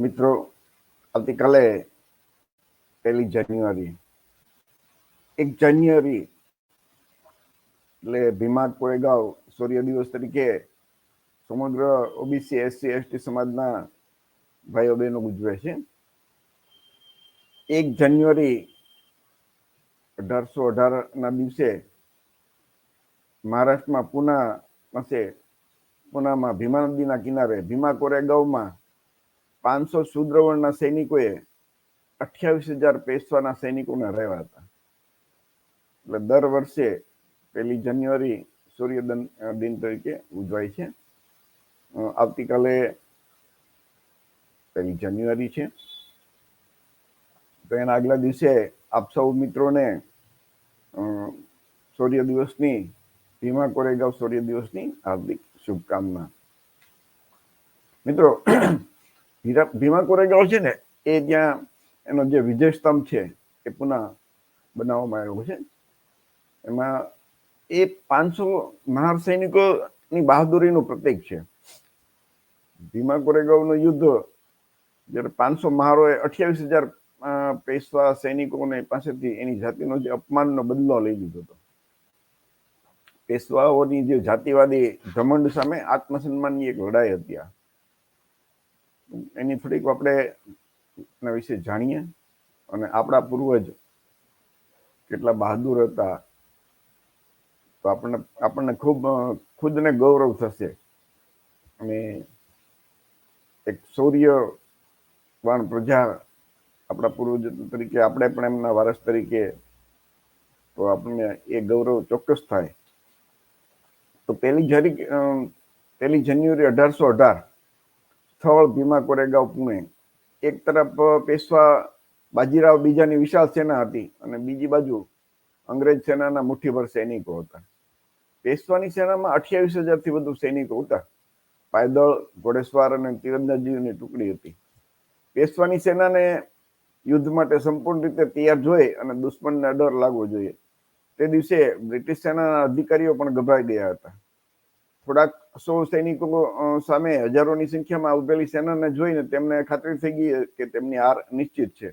મિત્રો, આવતીકાલે પહેલી જાન્યુઆરી. એક જાન્યુઆરી એટલે ભીમા કોરેગાંવ સૂર્ય દિવસ તરીકે સમગ્ર ઓબીસી, એસસી, એસટી સમાજના ભાઈઓ બહેનો ઉજવે છે. એક જાન્યુઆરી અઢારસો અઢાર ના દિવસે મહારાષ્ટ્રમાં પુના પાસે પુનામાં ભીમા નદીના કિનારે ભીમા કોરેગાંવમાં પાંચસો શુદ્રવર્ણના સૈનિકોએ અઠ્યાવીસ હજાર પેશવાના સૈનિકોને રહેવા હતા. એટલે દર વર્ષે પહેલી જાન્યુઆરી સૂર્ય દિન તરીકે ઉજવાય છે. આવતીકાલે પહેલી જાન્યુઆરી છે. તો એના આગલા દિવસે આપ સૌ મિત્રોને સૂર્ય દિવસની, ભીમા કોરેગાંવ સૂર્ય દિવસની હાર્દિક શુભકામના. મિત્રો ભીમા કોરેગાંવ છે ને, એ ત્યાં એનો જે વિજય સ્તંભ છે, એ પુનઃ બનાવવામાં આવ્યો છે. એમાં એ પાંચસો મહાર સૈનિકોની બહાદુરીનું પ્રતીક છે. ભીમા કોરેગાંવનું યુદ્ધ જ્યારે પાંચસો મહારોએ અઠ્યાવીસ હજાર પેશવા સૈનિકોને પાસેથી એની જાતિનો જે અપમાનનો બદલો લઈ લીધો હતો. પેશવાઓની જે જાતિવાદી ઘમંડ સામે આત્મસન્માનની એક લડાઈ હતી આ. એની થોડીક આપણે એના વિશે જાણીએ અને આપણા પૂર્વજ કેટલા બહાદુર હતા, તો આપણને આપણને ખૂબ, ખુદને ગૌરવ થશે. અને એક શૌર્યવાન પ્રજા આપણા પૂર્વજ તરીકે, આપણે પણ એમના વારસ તરીકે, તો આપણને એ ગૌરવ ચોક્કસ થાય. તો પહેલી જરી પહેલી જાન્યુઆરી અઢારસો અઢાર સ્થળ ભીમા કોરેગાંવ, પુણે. એક તરફ પેશવા બાજીરાવ બીજાની વિશાળ સેના હતી અને બીજી બાજુ અંગ્રેજ સેનાના મુઠ્ઠીભર સૈનિકો હતા. પેશવાની સેનામાં અઠ્યાવીસ હજારથી વધુ સૈનિકો હતા. પાયદળ, ઘોડેસવાર અને તીરંદાજીની ટુકડી હતી. પેશવાની સેનાને યુદ્ધ માટે સંપૂર્ણ રીતે તૈયાર જોઈએ અને દુશ્મનને ડર લાગવો જોઈએ. તે દિવસે બ્રિટિશ સેનાના અધિકારીઓ પણ ગભરાઈ ગયા હતા. થોડાક સો સૈનિકો સામે હજારોની સંખ્યામાં ઉભેલી સેનાને જોઈને તેમને ખાતરી થઈ ગઈ કે તેમની હાર નિશ્ચિત છે.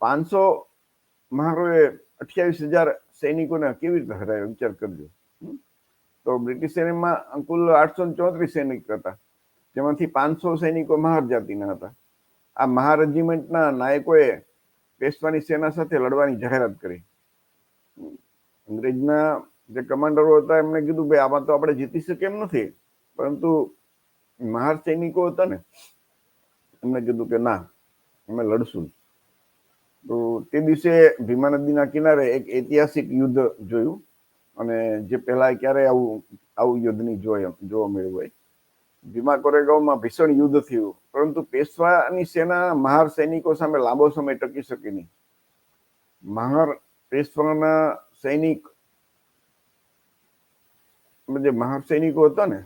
પાંચસો મહારોએ અઠ્યાવીસ હજાર સૈનિકોને કેવી રીતે હરાવ્યા વિચાર કરજો. તો બ્રિટિશ સૈન્યમાં કુલ આઠસો ચોત્રીસ સૈનિક હતા, જેમાંથી પાંચસો સૈનિકો મહાર જાતિના હતા. આ મહા રેજિમેન્ટના નાયકોએ પેશવાની સેના સાથે લડવાની જાહેરાત કરી. અંગ્રેજના જે કમાન્ડરો હતા એમને કીધું, ભાઈ, આમાં તો આપણે જીતી શકીએ એમ નથી. પરંતુ મહાર સૈનિકો હતા ને, એમને કીધું કે, ના, અમે લડશું તો તે દિવસે ભીમા નદીના કિનારે એક ઐતિહાસિક યુદ્ધ જોયું અને જે પહેલા ક્યારે આવું આવું યુદ્ધની જોવા જોવા મળ્યું હોય. ભીમા કોરેગાંવમાં ભીષણ યુદ્ધ થયું, પરંતુ પેશવાની સેના મહાર સૈનિકો સામે લાંબો સમય ટકી શકી નહીં. મહાર પેશવાના સૈનિક જે મહાસૈનિકો હતા ને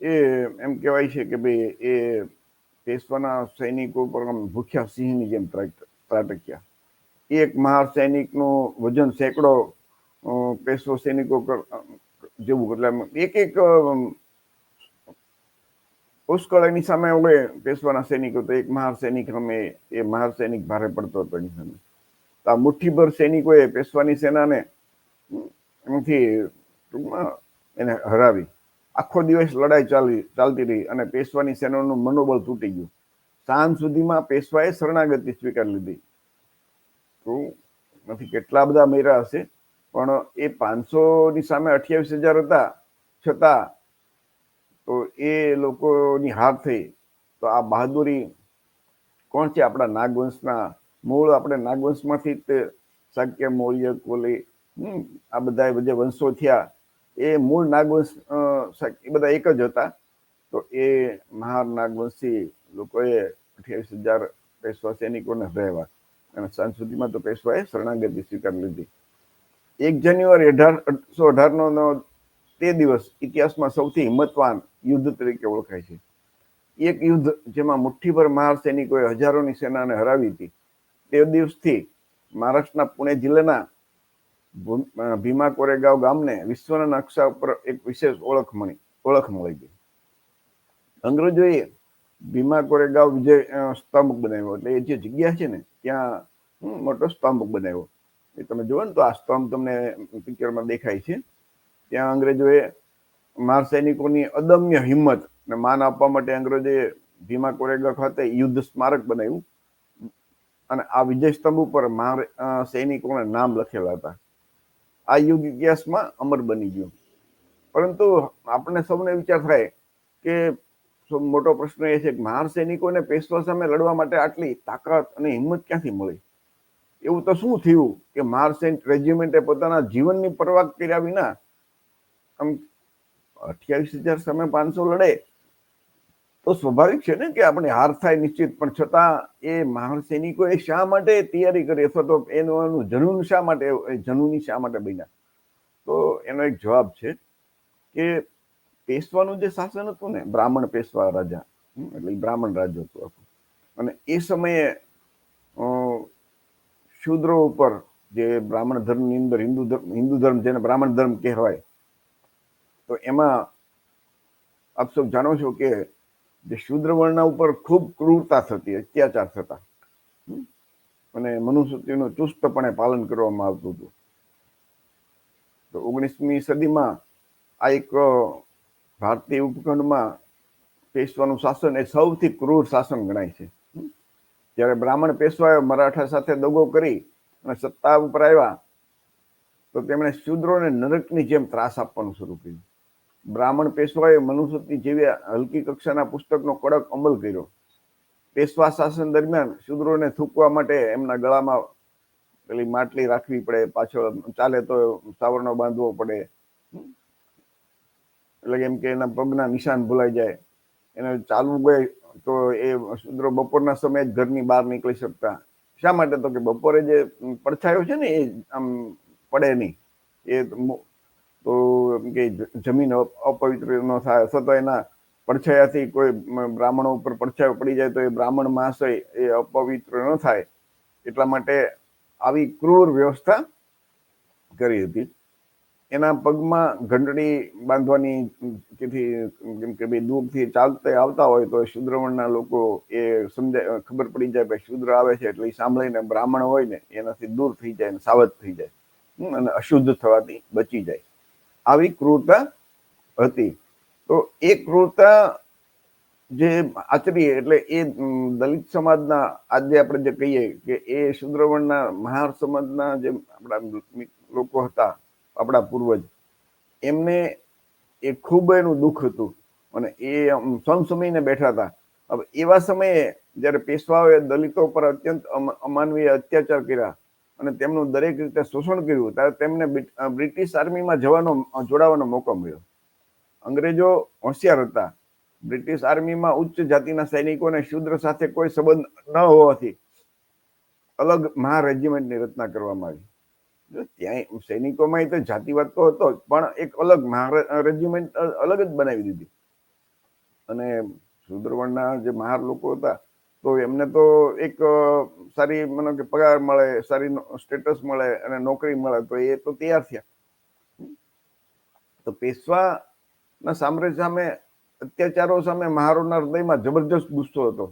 એ એમ કહેવાય છે કે ભાઈ એ પેશવાના સૈનિકો પર ભૂખ્યા સિંહની જેમ ત્રાટક્યા. એક મહાર સૈનિકનું વજન સેંકડો પેશવો સૈનિકો જેવું એટલે એક એક પુષ્કળ સામે હવે પેશવાના સૈનિકો. તો એક મહાસૈનિક રમે એ મહાસૈનિક ભારે પડતો હતો એની સામે. તો આ મુઠ્ઠીભર સૈનિકોએ પેશવાની સેનાને એમાંથી ટૂંકમાં એને હરાવી. આખો દિવસ લડાઈ ચાલી, ચાલતી રહી અને પેશવાની સેનાનું મનોબળ તૂટી ગયું. સાંજ સુધીમાં પેશવાએ શરણાગતિ સ્વીકાર લીધી. તો નથી કેટલા બધા મેરા હશે? પણ એ પાંચસો ની સામે અઠ્યાવીસ હજાર હતા. છતાં તો એ લોકોની હાર થઈ. તો આ બહાદુરી કોણ છે આપણા નાગવંશના? મૂળ આપણે નાગવંશમાંથી જ શાક્ય મૌર્ય, કોલી આ બધા જે વંશો થયા. એ મૂળ નાગવંશ એ બધા એક જ હતા. તો એ મહાર નાગવંશી લોકોએ અઠ્યાવીસ હજાર પેશવા સૈનિકોને રહેવા અને સાંજ સુધીમાં તો પેશવાએ શરણાગતિ સ્વીકાર લીધી. એક જાન્યુઆરી અઢારસો અઢારનો તે દિવસ ઇતિહાસમાં સૌથી હિંમતવાન યુદ્ધ તરીકે ઓળખાય છે. એક યુદ્ધ જેમાં મુઠ્ઠીભર મહાર સૈનિકોએ હજારોની સેનાને હરાવી હતી. તે દિવસથી મહારાષ્ટ્રના પુણે જિલ્લાના ભીમા કોરેગાંવ ગામને વિશ્વના નકશા ઉપર એક વિશેષ ઓળખ મળી ઓળખ મળી ગઈ. અંગ્રેજોએ ભીમા કોરેગાંવ વિજય સ્તંભ બનાવ્યો એટલે એ જે જગ્યા છે ને, ત્યાં મોટો સ્તંભ બનાવ્યો. એ તમે જુઓ ને તો આ સ્તંભ તમને પિક્ચરમાં દેખાય છે. ત્યાં અંગ્રેજોએ માર સૈનિકોની અદમ્ય હિંમત ને માન આપવા માટે અંગ્રેજોએ ભીમા કોરેગાંવ ખાતે યુદ્ધ સ્મારક બનાવ્યું. અને આ વિજય સ્તંભ ઉપર માર સૈનિકોના નામ લખેલા હતા. આ યુગ ઇતિહાસમાં અમર બની ગયું. પરંતુ આપણને સૌને વિચાર થાય કે મોટો પ્રશ્ન એ છે કે મહાર સૈનિકોને પેશવા સામે લડવા માટે આટલી તાકાત અને હિંમત ક્યાંથી મળી? એવું તો શું થયું કે મહાર સૈનિક રેજિમેન્ટે પોતાના જીવનની પરવા કર્યા વિના આમ અઠ્યાવીસ હજાર સામે પાંચસો લડે તો સ્વાભાવિક છે ને કે આપણે હાર થાય નિશ્ચિત, પણ છતાં એ મહાર સૈનિકોએ શા માટે તૈયારી કરી? અથવા તો એનું જનૂન શા માટે જનૂની શા માટે બન્યા? તો એનો એક જવાબ છે કે પેશવાનું જે શાસન હતું ને, બ્રાહ્મણ પેશવા રાજા એટલે બ્રાહ્મણ રાજ્ય હતું આખું. અને એ સમયે શૂદ્રો ઉપર જે બ્રાહ્મણ ધર્મની અંદર હિન્દુ ધર્મ હિન્દુ ધર્મ જેને બ્રાહ્મણ ધર્મ કહેવાય, તો એમાં આપ સૌ જાણો છો કે જે શૂદ્ર વર્ણ ઉપર ખૂબ ક્રૂરતા થતી, અત્યાચાર થતા. અને મનુસ્મૃતિનું ચુસ્તપણે પાલન કરવામાં આવતું હતું. તો ઓગણીસમી સદીમાં આ એક ભારતીય ઉપખંડમાં પેશવાનું શાસન એ સૌથી ક્રૂર શાસન ગણાય છે. જ્યારે બ્રાહ્મણ પેશવાએ મરાઠા સાથે દગો કરી અને સત્તા ઉપર આવ્યા, તો તેમણે શૂદ્રોને નરકની જેમ ત્રાસ આપવાનું શરૂ કર્યું. બ્રાહ્મણ પેશવાએ મનુસ્મૃતિ જેવી હલકી કક્ષાના પુસ્તકનો કડક અમલ કર્યો. પેશવા શાસન દરમિયાન શૂદ્રોને થૂકવા માટે એમના ગળામાં પેલી માટલી રાખવી પડે, પાછળ ચાલે તો સાવરણો બાંધવો પડે. એટલે એમ કે એના પગના નિશાન ભૂલાઈ જાય. એને ચાલવું ગયે તો એ શૂદ્રો બપોરના સમયે જ ઘરની બહાર નીકળી શકતા. શા માટે તો કે બપોરે જે પડછાયો છે ને એ આમ પડે નહીં. એ તો એમ કે જમીન અપ- અપવિત્ર ન થાય. અથવા તો એના પડછાયાથી કોઈ બ્રાહ્મણો ઉપર પડછાયો પડી જાય તો એ બ્રાહ્મણ મહાશય એ અપવિત્ર ન થાય. એટલા માટે આવી ક્રૂર વ્યવસ્થા કરી હતી. એના પગમાં ઘંટડી બાંધવાની જેથી કેમ કે ભાઈ દૂરથી ચાલતા આવતા હોય તો શુદ્રવણના લોકો એ સમજાય ખબર પડી જાય કે શુદ્ર આવે છે એટલે એ સાંભળીને બ્રાહ્મણ હોય ને એનાથી દૂર થઈ જાય ને સાવધ થઈ જાય. અને અશુદ્ધ થવાથી બચી જાય. આવી ક્રૂરતા હતી. તો એ ક્રૂરતા જે આચરી એટલે એ દલિત સમાજના આજે આપણે જે કહીએ કે એ શુદ્રવણના મહાર સમાજના જે આપણા લોકો હતા, આપણા પૂર્વજ, એમને એ ખૂબ એનું દુઃખ હતું. અને એ સમસમીને બેઠા હતા. હવે એવા સમયે જ્યારે પેશવાઓએ દલિતો પર અત્યંત અમ- અમાનવીય અત્યાચાર કર્યા અને તેમનું દરેક રીતે શોષણ કર્યું, ત્યારે તેમને બ્રિટિશ આર્મીમાં જવાનો જોડાવાનો મોકો મળ્યો. અંગ્રેજો હોશિયાર હતા. બ્રિટિશ આર્મીમાં ઉચ્ચ જાતિના સૈનિકોને શૂદ્ર સાથે કોઈ સંબંધ ન હોવાથી અલગ મહા રેજિમેન્ટની રચના કરવામાં આવી. ત્યાં સૈનિકોમાં તો જાતિવાદ તો હતો પણ એક અલગ રેજિમેન્ટ અલગ જ બનાવી દીધી. અને શુદ્રવર્ણના જે મહાર લોકો હતા તો એમને તો એક સારી, મને કે પગાર મળે, સારી સ્ટેટસ મળે અને નોકરી મળે, તો એ તો તૈયાર થયા. તો પેશવાના સામ્રાજ્ય સામે, અત્યાચારો સામે મહારોના હૃદયમાં જબરજસ્ત ગુસ્સો હતો.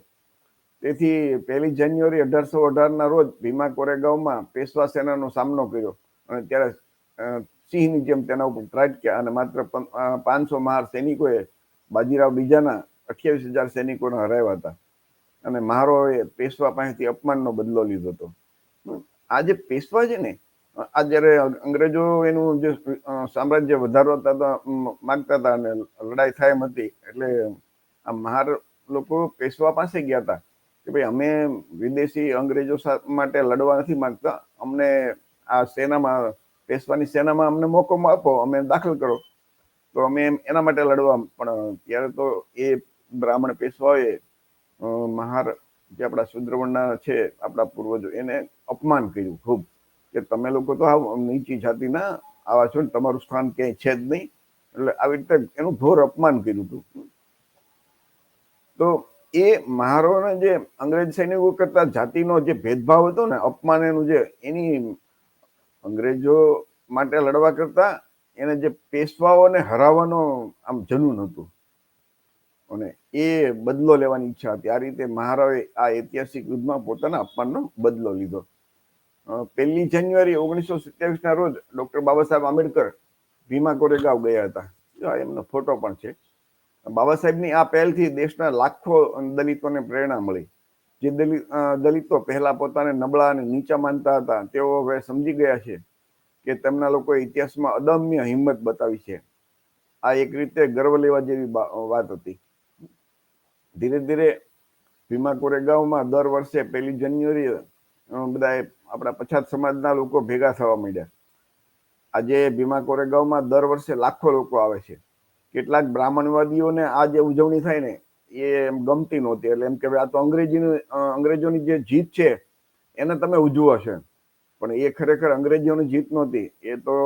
તેથી પહેલી જાન્યુઆરી અઢારસો અઢારના રોજ ભીમા કોરેગાંવમાં પેશવા સેનાનો સામનો કર્યો અને ત્યારે સિંહની જેમ તેના ઉપર ત્રાટક્યા અને માત્ર પાંચસો મહાર સૈનિકોએ બાજીરાવ બીજાના અઠ્યાવીસ હજાર સૈનિકોને હરાવ્યા હતા. અને મહારોએ પેશવા પાસેથી અપમાનનો બદલો લીધો હતો. આ જે પેશવા છે ને આ જ્યારે અંગ્રેજો એનું જે સામ્રાજ્ય વધારવા હતા માગતા હતા અને લડાઈ થાય એમ હતી એટલે આ મહાર લોકો પેશવા પાસે ગયા હતા કે ભાઈ અમે વિદેશી અંગ્રેજો માટે લડવા નથી માગતા અમને આ સેનામાં પેશવાની સેનામાં અમને મોકો આપો અમે દાખલ કરો. તો અમે એના માટે લડવા પણ ત્યારે તો એ બ્રાહ્મણ પેશવાઓએ અ, મહાર જે આપણા શુદ્રવર્ણના છે, આપણા પૂર્વજો, એને અપમાન કર્યું ખૂબ કે તમે લોકો તો આવ, નીચી જાતિના આવા છો ને, તમારું સ્થાન ક્યાંય છે જ નહીં. એટલે આવી રીતે એનું ઘોર અપમાન કર્યું હતું. તો એ મહારોને જે અંગ્રેજ સૈનિકો કરતા જાતિનો જે ભેદભાવ હતો ને, અપમાન એનું જે, એની અંગ્રેજો માટે લડવા કરતા એને જે પેશવાઓને હરાવવાનો આમ જનૂન હતું. અને એ બદલો લેવાની ઈચ્છા હતી. આ રીતે મહારાવે આ ઐતિહાસિક યુદ્ધમાં પોતાના અપમાનનો બદલો લીધો. પહેલી જાન્યુઆરી ઓગણીસો સત્યાવીસના રોજ ડૉક્ટર બાબા સાહેબ આંબેડકર ભીમા કોરેગાંવ ગયા હતા. એમનો ફોટો પણ છે. બાબા સાહેબની આ પહેલથી દેશના લાખો દલિતોને પ્રેરણા મળી. જે દલિત દલિતો પહેલા પોતાને નબળા અને નીચા માનતા હતા, તેઓ હવે સમજી ગયા છે કે તેમના લોકોએ ઇતિહાસમાં અદમ્ય હિંમત બતાવી છે. આ એક રીતે ગર્વ લેવા જેવી વાત હતી. ધીરે ધીરે ભીમા કોરેગાંવમાં દર વર્ષે પહેલી જાન્યુઆરી બધા આપણા પછાત સમાજના લોકો ભેગા થવા માંડ્યા. આજે ભીમા કોરેગાંવમાં દર વર્ષે લાખો લોકો આવે છે. કેટલાક બ્રાહ્મણવાદીઓને આ જે ઉજવણી થાય ને, એ એમ ગમતી નહોતી. એટલે એમ કે આ તો અંગ્રેજીની અંગ્રેજોની જે જીત છે, એને તમે ઉજવો છે પણ એ ખરેખર અંગ્રેજોની જીત નહોતી. એ તો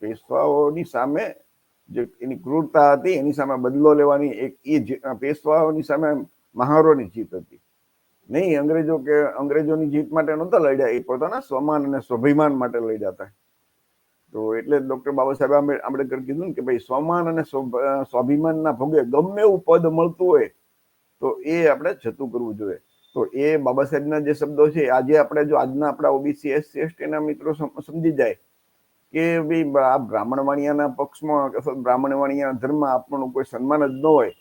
પેશવાઓની સામે જે એની ક્રૂરતા હતી, એની સામે બદલો લેવાની એક એ પેશવાઓની સામે મહારોની જીત હતી. નહીં, અંગ્રેજો કે, અંગ્રેજોની જીત માટે નહોતા લડ્યા, એ પોતાના સ્વમાન અને સ્વાભિમાન માટે લડ્યા હતા. તો એટલે ડોક્ટર બાબા સાહેબ આંબે- આંબેડકર કીધું ને કે ભાઈ, સ્વમાન અને સ્વાભિમાનના ભોગે ગમે એવું પદ મળતું હોય, તો એ આપણે જતું કરવું જોઈએ. તો એ બાબા સાહેબના જે શબ્દો છે, આજે આપણે જો, આજના આપણા ઓબીસી એસસી એસટીના મિત્રો સમજી જાય કે ભાઈ આ બ્રાહ્મણ વાણિયાના પક્ષમાં અથવા બ્રાહ્મણ વાણિયાના ધર્મમાં આપણું કોઈ સન્માન જ ન હોય,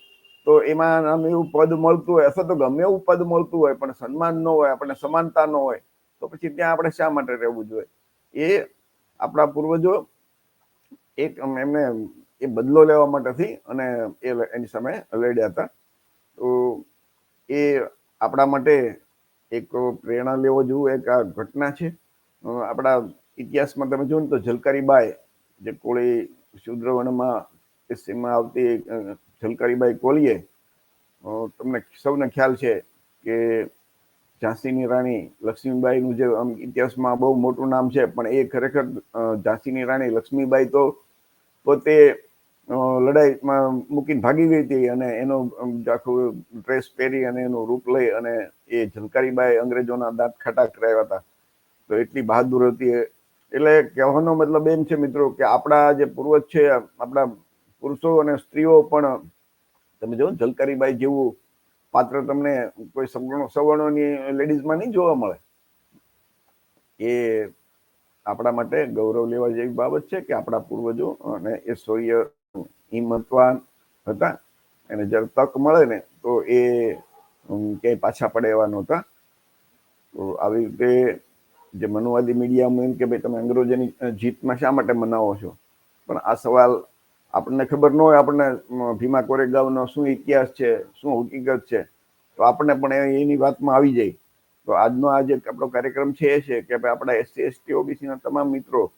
તો એમાં આમ એવું પદ મળતું હોય, અથવા તો ગમે એવું પદ મળતું હોય, પણ સન્માન ન હોય, આપણને સમાનતા ન હોય, તો પછી ત્યાં આપણે શા માટે રહેવું જોઈએ? એ આપણા પૂર્વજો એક એમને એ બદલો લેવા માટેથી અને એ એની સામે લડ્યા હતા. તો એ આપણા માટે એક પ્રેરણા લેવો જેવું એક આ ઘટના છે. આપણા ઇતિહાસમાં તમે જુઓ ને તો ઝલકારીબાઈ જે કોળી શુદ્રવર્ણમાં એસીમાં આવતી ઝલકારીબાઈ કોળીએ તમને સૌને ખ્યાલ છે કે ઝાંસીની રાણી લક્ષ્મીબાઈનું જે આમ ઇતિહાસમાં બહુ મોટું નામ છે, પણ એ ખરેખર ઝાંસીની રાણી લક્ષ્મીબાઈ તો પોતે લડાઈમાં મૂકીને ભાગી ગઈ હતી અને એનો આખું ડ્રેસ પહેરી અને એનું રૂપ લઈ અને એ ઝલકારીબાઈ અંગ્રેજોના દાંત ખાટા કરાવ્યા હતા તો એટલી બહાદુર હતી. એટલે કહેવાનો મતલબ એમ છે મિત્રો કે આપણા જે પૂર્વજ છે, આપણા પુરુષો અને સ્ત્રીઓ પણ, તમે જો ઝલકારીબાઈ જેવું પાત્ર તમને કોઈ સવર્ણો, સવર્ણોની લેડીઝમાં નહીં જોવા મળે. એ આપણા માટે ગૌરવ લેવા જેવી બાબત છે કે આપણા પૂર્વજો અને એ શૌર્ય હિંમતવાન હતા. એને જ્યારે તક મળે ને, તો એ ક્યાંય પાછા પડે એવા નહોતા. તો આવી રીતે જે મનુવાદી મીડિયામાં એમ કે ભાઈ તમે અંગ્રેજોની જીતમાં શા માટે મનાવો છો? પણ આ સવાલ આપણને ખબર ન હોય, આપણને ભીમા કોરેગાંવનો શું ઇતિહાસ છે, શું હકીકત છે? તો આપણને પણ એની વાતમાં આવી જાય. તો આજનો આ જે આપણો કાર્યક્રમ છે એ છે કે ભાઈ આપણા એસસી, એસટી, ઓબીસીના તમામ મિત્રો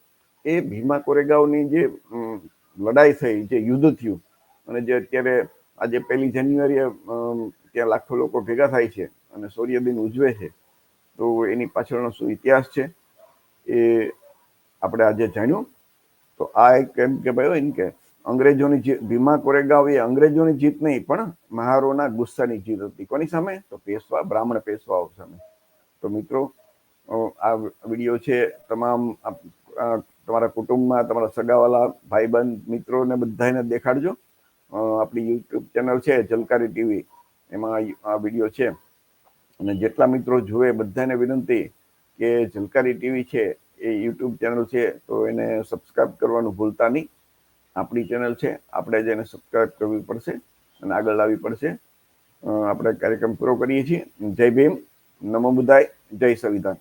એ ભીમા કોરેગાંવની જે લડાઈ થઈ, જે યુદ્ધ થયું, અને જે અત્યારે આજે પહેલી જાન્યુઆરીએ ત્યાં લાખો લોકો ભેગા થાય છે અને સૂર્ય ઉજવે છે. તો એની પાછળનો શું ઇતિહાસ છે એ આપણે આજે જાણ્યું. તો આ એક એમ કે ભાઈ ને કે અંગ્રેજોની જીત, ભીમા કોરેગાંવ એ અંગ્રેજોની જીત નહીં, પણ મહારોના ગુસ્સાની જીત હતી. કોની સામે? તો પેશવા, બ્રાહ્મણ પેશવાઓ સામે. તો મિત્રો આ વીડિયો છે તમામ તમારા કુટુંબમાં, તમારા સગાવાલા, ભાઈબંધ, મિત્રોને બધાને દેખાડજો. આપણી યુટ્યુબ ચેનલ છે, જલકારી ટીવી. એમાં આ વીડિયો છે. અને જેટલા મિત્રો જુએ બધાને વિનંતી કે ઝલકારી ટીવી છે, એ યુટ્યુબ ચેનલ છે, તો એને સબસ્ક્રાઈબ કરવાનું ભૂલતા નહીં. આપણી ચેનલ છે, આપણે જ એને સબસ્ક્રાઈબ કરવી પડશે અને આગળ લાવવી પડશે. આપણે કાર્યક્રમ પૂરો કરીએ છીએ. જય ભીમ. નમો બુધાય. જય સંવિધાન.